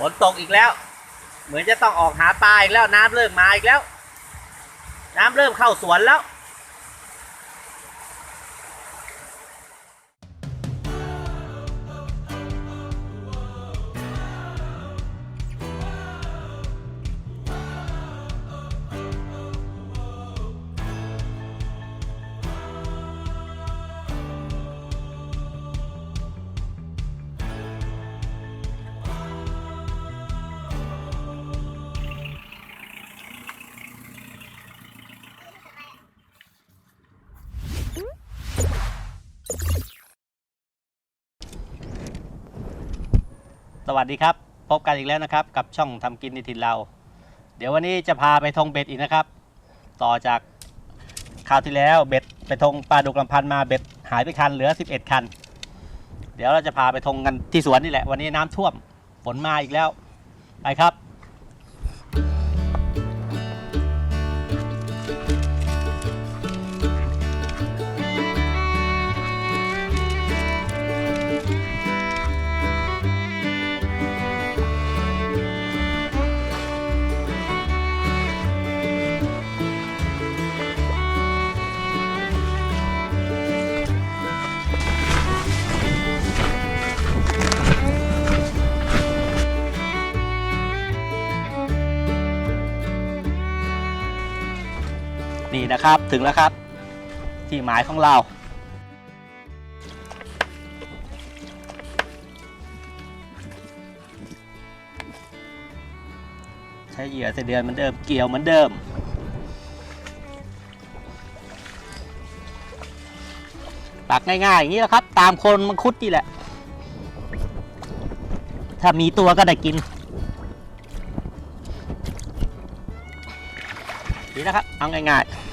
ฝนตกอีกแล้ว เหมือนจะต้องออกหาปลาอีกแล้วน้ำเริ่มมาอีกแล้ว น้ำเริ่มเข้าสวนแล้ว สวัสดีครับ พบกันอีกแล้วนะครับ กับช่องทำกินในถิ่นเรา เดี๋ยววันนี้จะพาไปทงเบ็ดอีกนะครับ ต่อจากคราวที่แล้วเบ็ดไปทงปลาดุกลำพันมาเบ็ดหายไปคันเหลือ 11 คัน เดี๋ยวเราจะพาไปทงกันที่สวนนี่แหละ วันนี้น้ำท่วมฝนมาอีกแล้วไปครับ นะครับ ถึงแล้วครับ ที่หมายของเรา ใช้เหยื่อเสเดือนเหมือนเดิม เกี่ยวเหมือนเดิม ปักง่ายๆ อย่างนี้แหละครับ ตามคนมังคุดนี่แหละ ถ้ามีตัวก็ได้กินดีนะครับ เอาง่ายๆ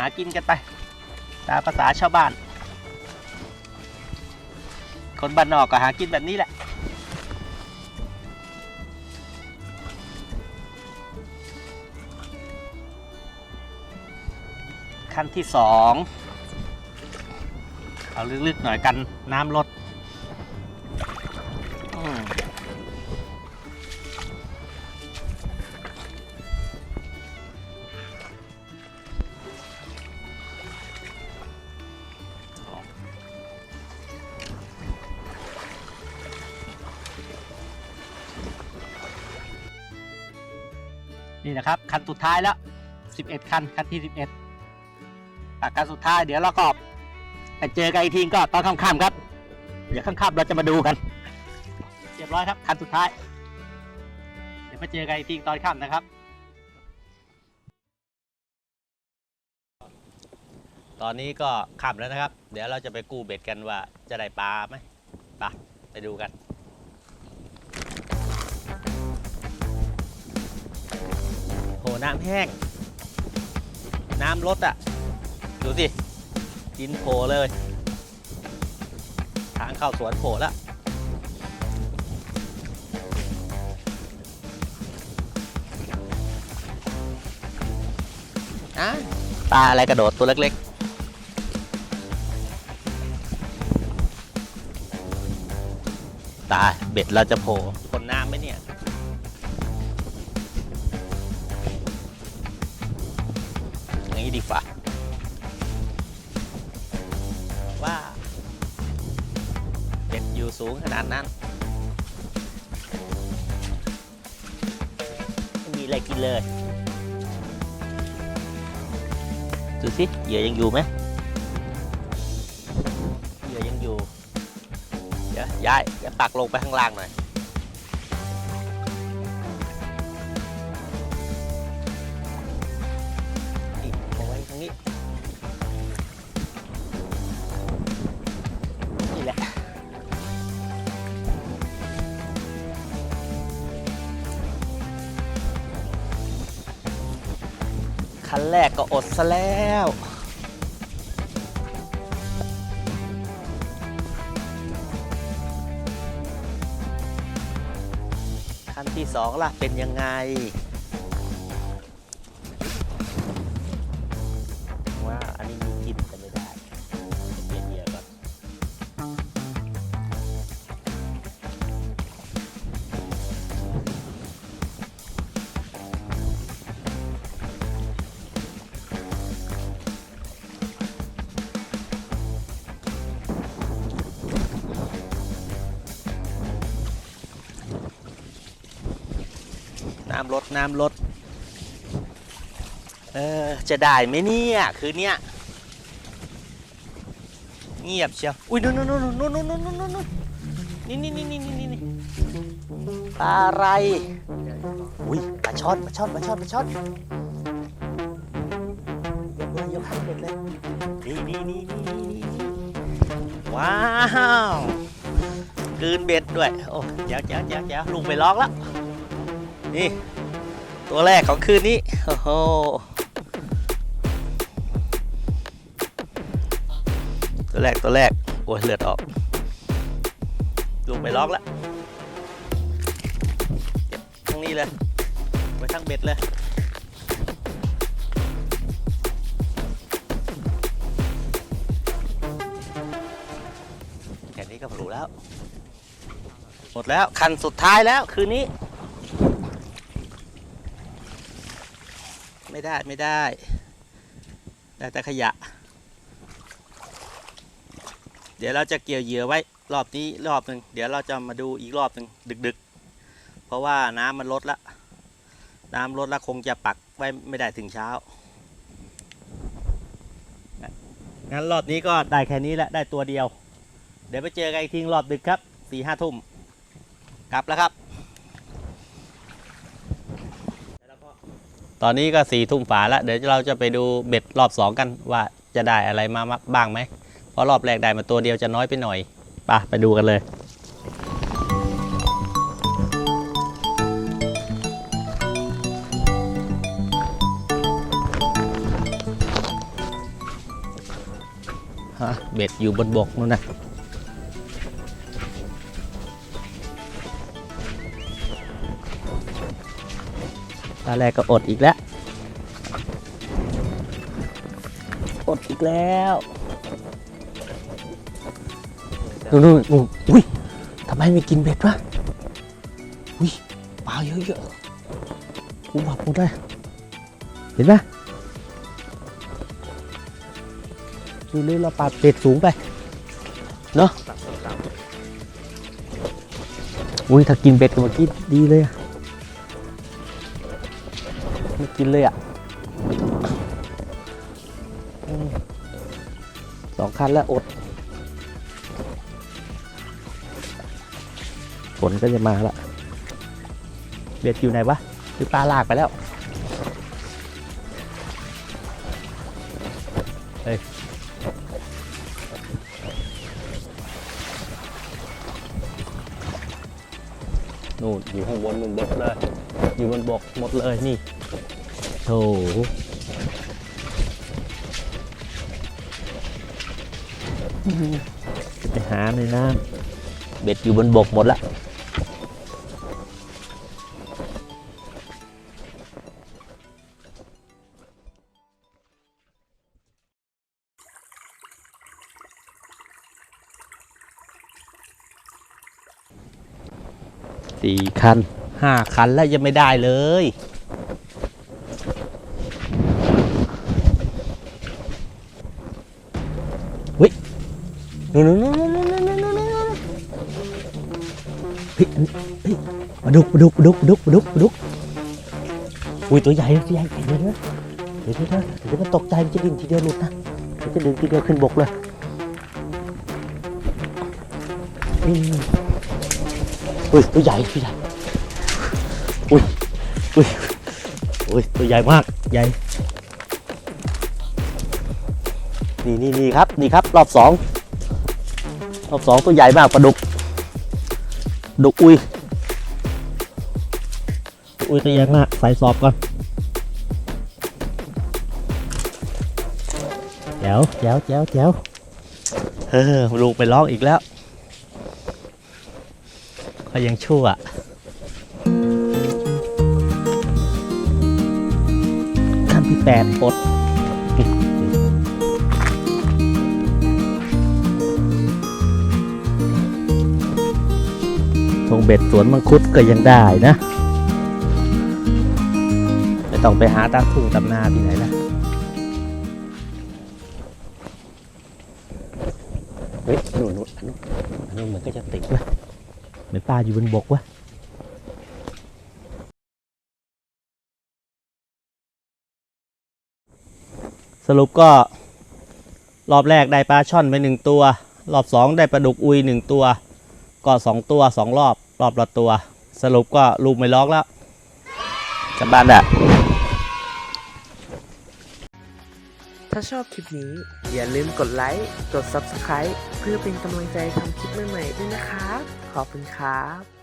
ากินกันไป ตามภาษาชาวบ้าน คนบ้านนอกก็หากินแบบนี้แหละ ขั้นที่สองเอาลึกๆหน่อยกันน้ำลด นี่นะครับ คันสุดท้ายแล้ว 11 คัน คันที่ 11อะคันสุดท้ายเดี๋ยวเราก็ไปเจอกันอีกทีก็ตอนค่ำๆครับ เดี๋ยวค่ำๆเราจะมาดูกันเรียบร้อยครับ คันสุดท้าย เดี๋ยวมาเจอกันอีกทีตอนค่ำนะครับ ตอนนี้ก็ค่ำแล้วนะครับ เดี๋ยวเราจะไปกู้เบ็ดกันว่าจะได้ปลาไหมไปไปดูกัน น้ำแห้ง น้ำลดอะ ดูสิกินโผล่เลย ทางเข้าสวนโผล่แล้วอะปลาอะไรกระโดดตัวเล็กๆตาเบ็ดเราจะโผล่คนน้ำไหมเนี่ย นี้ดีฝ่า ว่าเบ็ดอยู่สูงขนาดนั้นไม่มีอะไรกินเลยดูสิเหยื่อยังอยู่ไหมเหยื่อยังอยู่ เดี๋ยวย้ายเดี๋ยวปักลงไปข้างล่างหน่อย คันแรกก็อดซะแล้วคันที่สองล่ะเป็นยังไงำลดน้ำลด เออ จะได้ไหมเนี่ย คือเนี้ยเงียบเชียว อุ้ยนู่นนู่นนู่นนู่นนู่นนู่นนู่นนี่นี่นี่นี่นี่นี่ปลาอะไร อุ้ยปลาช่อนปลาช่อนปลาช่อนปลาช่อนยกเลยยกให้เด็นเลยนี่นี่นี่นี่นี่ว้าวกืนเบ็ดด้วย โอ้ยเดี๋ยวเดี๋ยวเดี๋ยวลูกไปล็อกแล้ว นี่ ตัวแรกของคืนนี้ โอ้โหตัวแรกตัวแรก โอ้ยเลือดออกลุงไปล็อกแล้วเก็บทั้งนี้เลยไว้ทั้งเบ็ดเลยแค่นี้ก็หรูแล้ว หมดแล้ว คันสุดท้ายแล้วคืนนี้ ไม่ได้ไม่ได้ได้แต่ขยะ เดี๋ยวเราจะเกี่ยวเหยื่อไว้รอบนี้รอบหนึ่งเดี๋ยวเราจะมาดูอีกรอบหนึ่งดึก ๆ เพราะว่าน้ำมันลดละน้ำลดล้วคงจะปักไว้ไม่ได้ถึงเช้างั้นรอบนี้ก็ได้แค่นี้แหละได้ตัวเดียว เดี๋ยวไปเจอกันอีกทีรอบดึกครับสี่ห้าทุ่มกลับแล้วครับ ตอนนี้ก็สี่ทุ่มฝาแล้วเดี๋ยวเราจะไปดูเบ็ดรอบสองกันว่าจะได้อะไรมาบ้างไหมเพราะรอบแรกได้มาตัวเดียวจะน้อยไปหน่อยไปไปดูกันเลยฮะเบ็ดอยู่บนบกนู่นนะาแรกก็อดอีกแล้ว อดอีกแล้วนู่นนู่นอุ้ยทำไมไม่กินเบ็ดวะ อุ้ยปลาเยอะๆกูบับหมดเลยเห็นไหมดูเลยเราปลาเบ็ดสูงไป เนาะอุ้ยถ้ากินเบ็ดกับเมื่อกี้ดีเลยอะ กินเลยอะอืมสองคันแล้วอด ฝนก็จะมาละเบ็ดอยู่ไหนวะคือปลาลากไปแล้วเฮ้ยนู่นอยู่ข้างบนบนบกเลย อยู่บนบกหมดเลยนี่ จะไปหาในน้ำเบ็ดอยู่บนบกหมดละสี่คันห้าคันแล้วยังไม่ได้เลย นู่นนู่นนู่นนู่นนู่นพี่พี่มาดุกมาดุกมาดุกมาดุกมาดุกมาดุกอุ้ยตัวใหญ่ตัวใหญ่เดี๋ยวเดี๋ยเดี๋ยวเดี๋ยวเดี๋ยวมันตกใจมันจะดิ้นทีเดียวหลุดนะมันจะดึงทีเดียวขึ้นบกเลยอุ้ยตัวใหญ่ตัวใหญ่อุ้ยอุ้ยอุ้ยตัวใหญ่มากใหญ่นี่นี่นี่ครับนี่ครับรอบสอง รอบสองตัวใหญ่มากปลาดุก ดุกอุ้ย อุ้ยตัวใหญ่มาก ใส่สอบก่อนแจ๋วแจ๋วแจ๋วแจ๋วเฮ้อลูกไปร้องอีกแล้วก็ยังชั่วขั้นที่แปดปด เบ็ดสวนมังคุดก็ยังได้นะ ไม่ต้องไปหาตาทุ่งตำนาที่ไหนนะเฮ้ยหนูหนูหนูหนูเหมันก็จะติดนะเหมือนปลาอยู่บนบกวะสรุปก็ รอบแรกได้ปลาช่อนไปหนึ่งตัว รอบสองได้ปลาดุกอุยหนึ่งตัว ก็สองตัวสองรอบ รอบละตัว สรุปก็ลูกไม่ล็อกแล้วกลับบ้านอะถ้าชอบคลิปนี้ อย่าลืมกดไลค์ กด Subscribe เพื่อเป็นกำลังใจทำคลิปใหม่ๆด้วยนะครับ ขอบคุณครับ